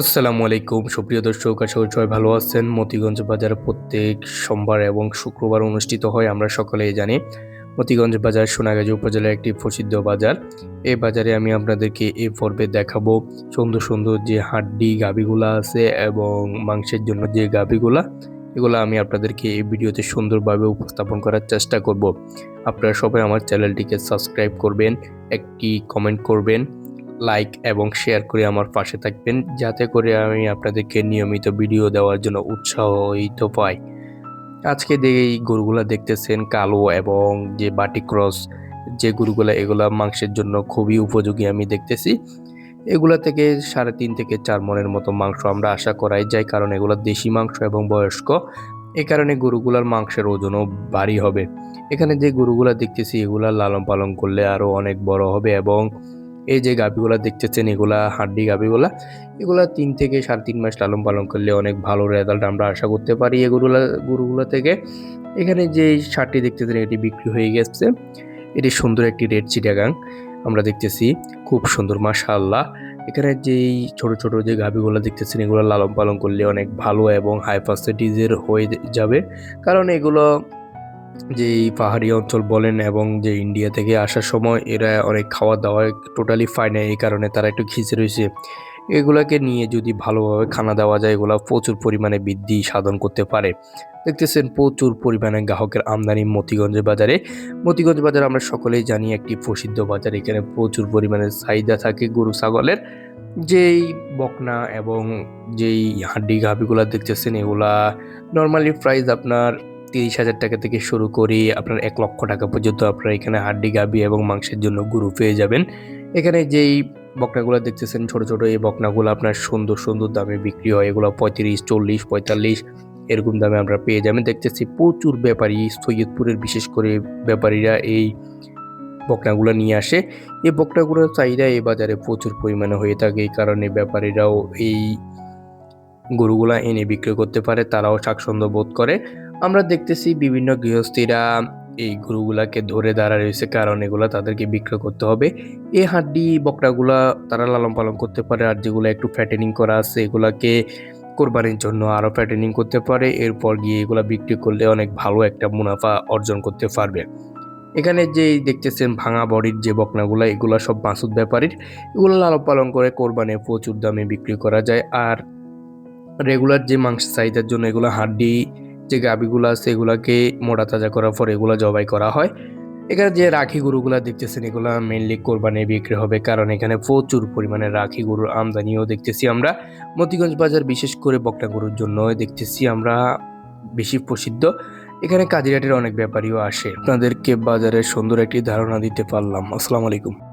আসসালামু আলাইকুম। সুপ্রিয় দর্শক, আশা করি ভালো আছেন। মতিগঞ্জ বাজার প্রত্যেক সোমবার এবং শুক্রবার অনুষ্ঠিত হয়, আমরা সকলেই জানি। মতিগঞ্জ বাজার সোনাগাজী উপজেলার একটি প্রসিদ্ধ বাজার। এই বাজারে আমি আপনাদেরকে এই পর্বে দেখাবো সুন্দর সুন্দর যে হাড্ডি গাবিগুলা আছে এবং মাংসের জন্য যে গাবিগুলা এগুলো আমি আপনাদেরকে এই ভিডিওতে সুন্দরভাবে উপস্থাপন করার চেষ্টা করব। আপনারা সবাই আমার চ্যানেলটিকে সাবস্ক্রাইব করবেন, একটি কমেন্ট করবেন। লাইক এবং শেয়ার করে আমার পাশে থাকবেন। যাতে করে আমি আপনাদেরকে নিয়মিত ভিডিও দেওয়ার জন্য উৎসাহিত পাই। আজকে এই গরুগুলা দেখতেছেন, কালো এবং যে বাটি ক্রস, যে গরুগুলা, এগুলা মাংসের জন্য খুবই উপযোগী আমি দেখতেছি। এগুলা থেকে সাড়ে তিন থেকে চার মনের মতো মাংস আমরা আশা করাই যাই কারণ এগুলো দেশি মাংস এবং বয়স্ক। এ কারণে গরুগুলার মাংসের ওজনও ভারী হবে। এখানে যে গরুগুলা দেখতেছি, এগুলা লালন পালন করলে আরও অনেক বড় হবে এবং এই যে গাভিগুলা দেখতেছেন, এগুলা হাড্ডি গাভিগুলা, এগুলা তিন থেকে সাড়ে তিন মাস লালন পালন করলে অনেক ভালো রেজাল্ট আমরা আশা করতে পারি এগুলা, গরুগুলো থেকে। এখানে যে শার্টটি দেখতেছেন, এটি বিক্রি হয়ে গেছে। এটি সুন্দর একটি রেড চিটাগাং, আমরা দেখতেছি। খুব সুন্দর, মাশাআল্লাহ। এখানে যেই ছোট ছোট যে গাভিগুলো দেখতেছেন, এগুলো লালন পালন করলে অনেক ভালো এবং হাই হয়ে যাবে। কারণ এগুলো যে এই পাহাড়ি অঞ্চল বলেন এবং যে ইন্ডিয়া থেকে আসার সময় এরা অনেক খাওয়া দাওয়া টোটালি পায় না এই কারণে তারা একটু খিচে রয়েছে। এগুলাকে নিয়ে যদি ভালোভাবে খানা দেওয়া যায়, এগুলো প্রচুর পরিমাণে বৃদ্ধি সাধন করতে পারে। দেখতেছেন প্রচুর পরিমাণে গ্রাহকের আমদানি মতিগঞ্জ বাজারে। মতিগঞ্জ বাজার আমরা সকলেই জানি একটি প্রসিদ্ধ বাজার, এখানে প্রচুর পরিমাণে চাহিদা থাকে গরু, ছাগলের। যেই বকনা এবং যেই হাড্ডি গাভিগুলা দেখতেছেন, এগুলা নর্মালি প্রাইস আপনার তিরিশ হাজার টাকা থেকে শুরু করে আপনার এক লক্ষ টাকা পর্যন্ত আপনারা এখানে হাড্ডি গাবি এবং মাংসের জন্য গুরু পেয়ে যাবেন। এখানে যেই বকনাগুলো দেখতেছেন, ছোট ছোট এই বকনাগুলো আপনার সুন্দর সুন্দর দামে বিক্রি হয়। এগুলো পঁয়ত্রিশ, চল্লিশ, পঁয়তাল্লিশ এরকম দামে আমরা পেয়ে যাবেন। দেখতেছি প্রচুর ব্যাপারী সৈয়দপুরের বিশেষ করে ব্যাপারীরা এই বকনাগুলো নিয়ে আসে। এই বকনাগুলোর চাহিদা এই বাজারে প্রচুর পরিমাণে হয়ে থাকে, এই কারণে ব্যাপারীরাও এই গরুগুলা এনে বিক্রি করতে পারে, তারাও স্বাচ্ছন্দ্য বোধ করে। আমরা দেখতেছি বিভিন্ন গৃহস্থীরা এই গরুগুলাকে ধরে দাঁড়া রয়েছে, কারণ এগুলো তাদেরকে বিক্রয় করতে হবে। এই হাড্ডি, বকরাগুলা তারা লালন পালন করতে পারে আর যেগুলো একটু ফ্যাটেনিং করা আছে, এগুলাকে কোরবানির জন্য আরও ফ্যাটেনিং করতে পারে। এরপর গিয়ে এগুলা বিক্রি করলে অনেক ভালো একটা মুনাফা অর্জন করতে পারবে। এখানে যে দেখতেছেন ভাঙা বডির যে বকনাগুলো, এগুলো সব মাসুদ ব্যাপারীর। এগুলো লালন পালন করে কোরবানে প্রচুর দামে বিক্রি করা যায়। আর রেগুলার যে মাংস চাহিদার জন্য এগুলো হাড্ডি যে গাবিগুলো আছে এগুলাকে মোটা তাজা করার পর এগুলো জবাই করা হয়। এখানে যে রাখি গরুগুলা দেখতেছেন, এগুলা মেনলি কোরবানি বিক্রি হবে। কারণ এখানে প্রচুর পরিমাণে রাখি গরুর আমদানিও দেখতেছি আমরা। মতিগঞ্জ বাজার বিশেষ করে বকটা গরুর জন্য দেখতেছি আমরা বেশি প্রসিদ্ধ। এখানে কাজিরাটের অনেক ব্যাপারীও আসে। আপনাদেরকে বাজারের সুন্দর একটি ধারণা দিতে পারলাম। আসসালামু আলাইকুম।